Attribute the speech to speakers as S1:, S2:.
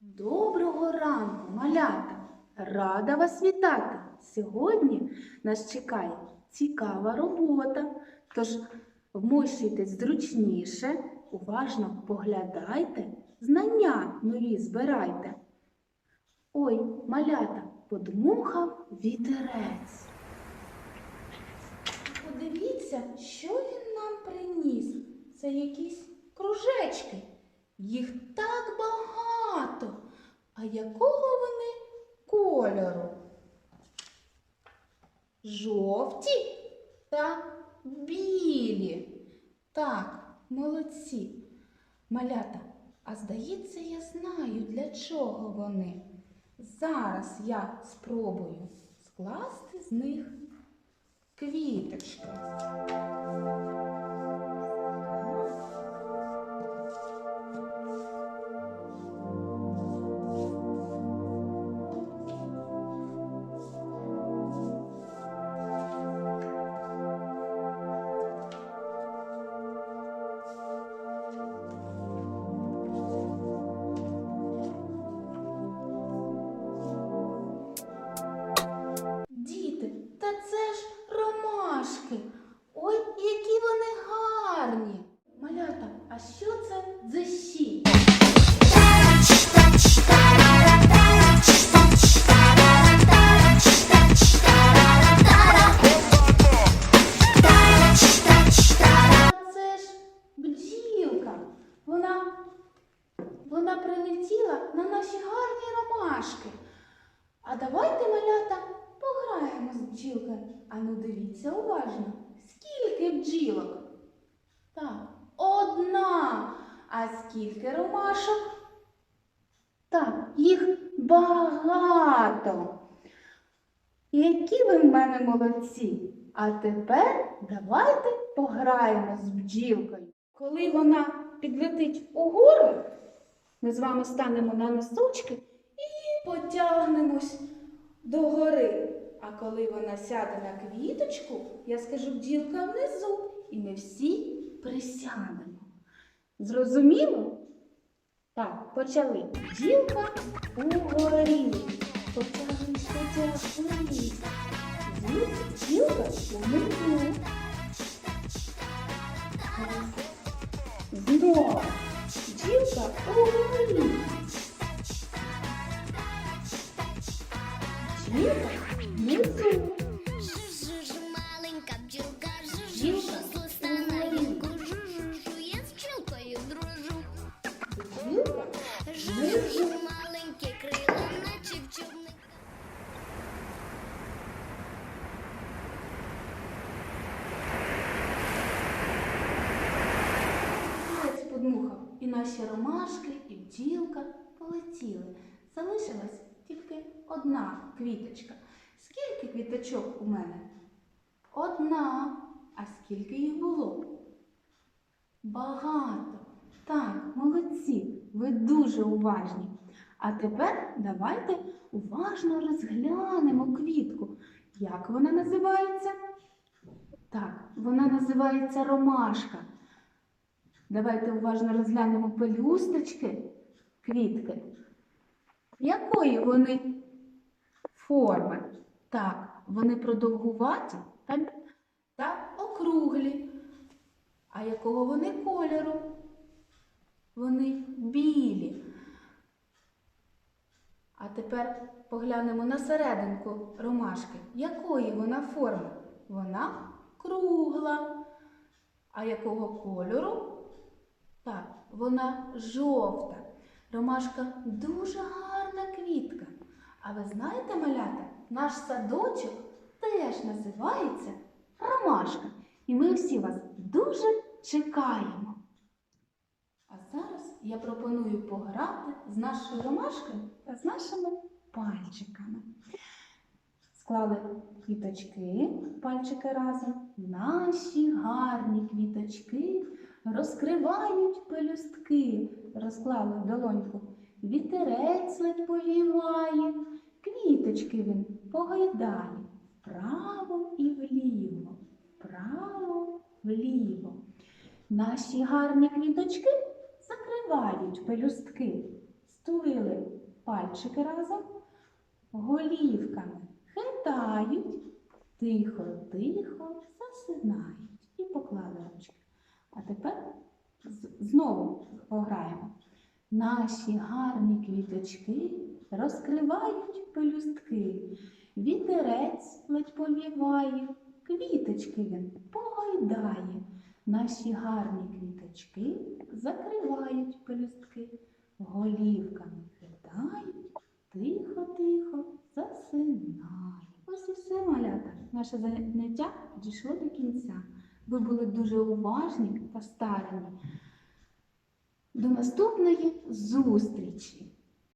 S1: Доброго ранку, малята! Рада вас вітати! Сьогодні нас чекає цікава робота. Тож вмощуйтесь зручніше, уважно поглядайте, знання нові збирайте. Ой, малята, подмухав вітерець. Подивіться, що він нам приніс. Це якісь кружечки. Їх так багато. А якого вони кольору? Жовті та білі. Так, молодці. Малята, а здається, я знаю, для чого вони. Зараз я спробую скласти з них квіточки. А що це дзищі? Це ж бджілка. Вона, прилетіла на наші гарні ромашки. А давайте, малята, пограємо з бджілками. Ану, дивіться уважно. Скільки бджілок? Так, одна. А скільки ромашок? Так, їх багато. Які ви в мене молодці. А тепер давайте пограємо з бджілкою. Коли вона підлетить угору, ми з вами станемо на носочки і потягнемось до гори. А коли вона сяде на квіточку, я скажу бджілка внизу, і ми всі присядемо. Зрозуміло? Так, почали. Бджілка угорі. Потягнись, потягнись. Бджіл- Бджілка унизу. Знову. Бджілка угорі. Бджілка наші ромашки, і бджілка полетіли. Залишилась тільки одна квіточка. Скільки квіточок у мене? Одна. А скільки їх було? Багато. Так, молодці, ви дуже уважні. А тепер давайте уважно розглянемо квітку. Як вона називається? Так, вона називається ромашка. Давайте уважно розглянемо пелюсточки, квітки. Якої вони форми? Так, вони продовгуваті та, округлі. А якого вони кольору? Вони білі. А тепер поглянемо на серединку ромашки. Якої вона форми? Вона кругла. А якого кольору? Так, вона жовта. Ромашка дуже гарна квітка. А ви знаєте, малята, наш садочок теж називається Ромашка. І ми всі вас дуже чекаємо. А зараз я пропоную пограти з нашою ромашкою та з нашими пальчиками. Склали квіточки, пальчики разом. Наші гарні квіточки розкривають пелюстки. Розклали долоньку. Вітерець ледь повіває, квіточки він погойдає вправо і вліво, вправо, вліво. Наші гарні квіточки закривають пелюстки, стулили пальчики разом, голівками хитають, тихо-тихо засинають. А тепер знову пограємо. Наші гарні квіточки розкривають пелюстки. Вітерець ледь повіває, квіточки він погойдає. Наші гарні квіточки закривають пелюстки, голівками хитають, тихо-тихо засинають. Ось і все, малята. Наше заняття дійшло до кінця. Ви були дуже уважні та старанні. До наступної зустрічі!